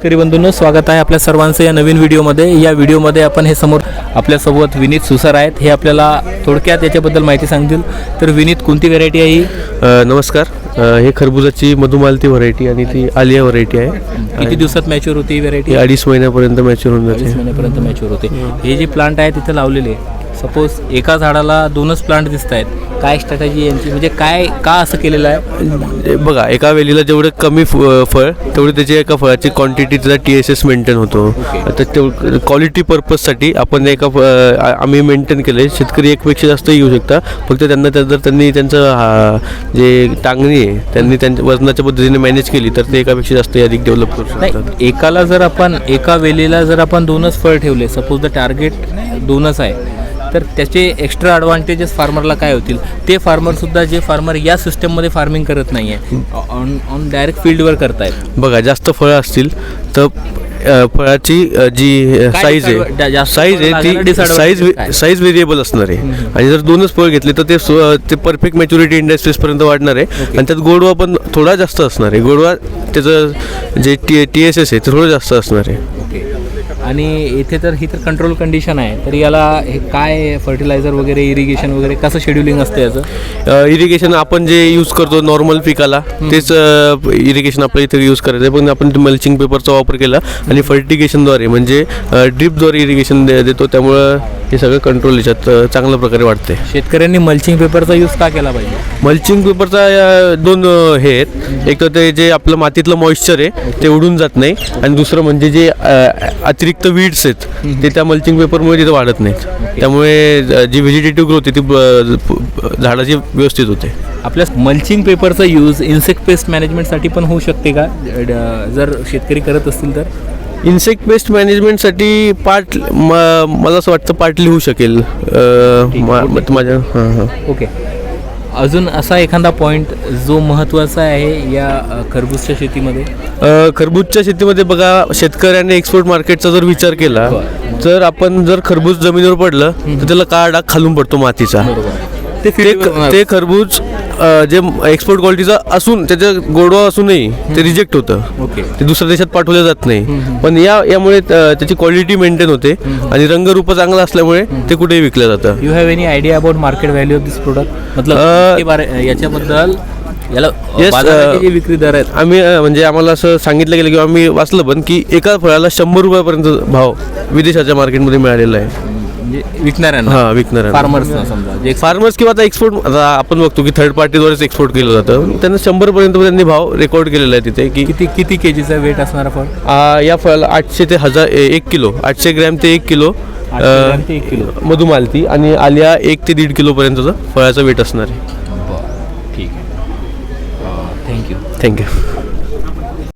शेतकरी बंधूंनो स्वागत आहे आपल्या सर्वांचं या नवीन व्हिडिओमध्ये. या व्हिडिओमध्ये आपण हे समोर आपल्यासोबत विनीत सुसार आहेत. हे आपल्याला थोडक्यात याच्याबद्दल माहिती सांगतील. तर विनीत कोणती व्हेरायटी आहे ही? नमस्कार. हे खरबुजाची मधुमालती व्हरायटी आणि ती आलिया व्हरायटी आहे. किती दिवसात मॅच्युअर होती ही व्हेरायटी अडीच महिन्यापर्यंत मॅच्युअर होऊन जाते. महिन्यापर्यंत मॅच्युअर होते. हे जे प्लांट आहे तिथे लावलेले सपोज एका झाडाला दोनच प्लांट दिसत आहेत काय स्ट्रॅटेजी यांची? म्हणजे काय का असं केलेलं आहे? ते बघा एका वेलीला जेवढं कमी फळ तेवढी त्याची एका फळाची क्वांटिटी त्याचा टी एस एस मेंटेन होतो. आता तेवढं क्वालिटी पर्पजसाठी आपण एका आम्ही मेंटेन केले शेतकरी एकपेक्षा जास्त येऊ शकता. फक्त त्यांना त्या- जर त्यांनी त्यांचं हा, जे टांगणी आहे त्यांनी त्यांच्या वजनाच्या पद्धतीने मॅनेज केली तर ते एकापेक्षा जास्त अधिक डेव्हलप करू शकतात. एकाला जर आपण एका वेलीला जर आपण दोनच फळ ठेवले सपोज द टार्गेट दोनच आहे तर त्याचे एक्स्ट्रा ॲडव्हान्टेजेस फार्मरला काय होतील? ते फार्मरसुद्धा जे फार्मर या सिस्टममध्ये फार्मिंग करत नाही आहे ऑन ऑन डायरेक्ट फील्डवर करतायत. बघा जास्त फळं असतील तर फळाची जी साईज आहे साईज आहे ती साईज? साईज व्हेरिएबल असणार आहे. आणि जर दोनच फळ घेतले तर ते परफेक्ट मॅच्युरिटी इंडस्ट्रीजपर्यंत वाढणार आहे. आणि त्यात गोडवा पण थोडा जास्त असणार आहे. गोडवा त्याचं जे टी टी एस एस आहे ते थोडं जास्त असणार आहे. आणि इथे तर ही तर कंट्रोल कंडिशन आहे. तर याला हे काय फर्टिलायझर वगैरे इरिगेशन वगैरे कसं शेड्युलिंग असतं याचं? इरिगेशन आपण जे यूज करतो नॉर्मल पिकाला तेच इरिगेशन आपल्या इथे यूज करायचं आहे. पण आपण मल्चिंग पेपरचा वापर केला आणि फर्टिगेशनद्वारे म्हणजे ड्रिपद्वारे इरिगेशन देतो. त्यामुळं हे सगळं कंट्रोल याच्यात चांगल्या प्रकारे वाढते शेतकऱ्यांनी मल्चिंग पेपरचा यूज का केला पाहिजे? मल्चिंग पेपरचा दोन हे आहेत. एक तर ते जे आपलं मातीतलं मॉइश्चर आहे ते उडून जात नाही. आणि दुसरं म्हणजे जे अ, अतिरिक्त वीड्स आहेत. ते त्या मल्चिंग पेपरमुळे तिथे वाढत नाहीत. त्यामुळे जी व्हेजिटेटिव्ह ग्रोथ आहे ती झाडाची व्यवस्थित होते. आपल्या मल्चिंग पेपरचा यूज इन्सेक्ट पेस्ट मॅनेजमेंटसाठी पण होऊ शकते का? जर शेतकरी करत असतील तर? इन्सेक्ट पेस्ट मॅनेजमेंटसाठी पार्ट मला असं वाटतं पार्टली होऊ शकेल. माझ्या हां हां. ओके. अजून असा एखादा पॉईंट जो महत्त्वाचा आहे या खरबूजच्या शेतीमध्ये? खरबूजच्या शेतीमध्ये बघा शेतकऱ्याने एक्सपोर्ट मार्केटचा जर विचार केला तर आपण जर खरबूज जमिनीवर पडलं तर त्याला काळा डाग खालून पडतो मातीचा. ते ते ते खरबूज जे एक्सपोर्ट क्वालिटीचा असून त्याचं गोडवा असूनही ते रिजेक्ट होतं. ओके. ते दुसऱ्या देशात पाठवलं जात नाही. पण या यामुळे त्याची क्वालिटी मेंटेन होते आणि रंगरूप चांगला असल्यामुळे ते कुठेही विकलं जातं. You have any idea about market value of this product मतलब याच्याबद्दल याला Yes, विक्री दर आहेत. आम्ही म्हणजे आम्हाला असं सांगितलं गेलं किंवा आम्ही वाचलं पण की एका फळाला शंभर रुपयापर्यंत भाव विदेशाच्या मार्केटमध्ये मिळालेला आहे. म्हणजे विकणाऱ्यांना. हा फार्मर्स समजा जे फार्मर्स किंवा आता एक्सपोर्ट आता आपण बघतो की थर्ड पार्टीद्वारेच एक्सपोर्ट केलं जातं. त्यांना शंभर पर्यंत त्यांनी भाव रेकॉर्ड केलेला आहे तिथे की किती किती केजीचा वेट असणारा फळ? या फळाला आठशे ते हजार एक किलो. आठशे ग्रॅम ते एक किलो. एक किलो. मधुमालती आणि आलिया एक ते दीड किलोपर्यंतचं फळाचं वेट असणार आहे. ठीक आहे. Thank you thank you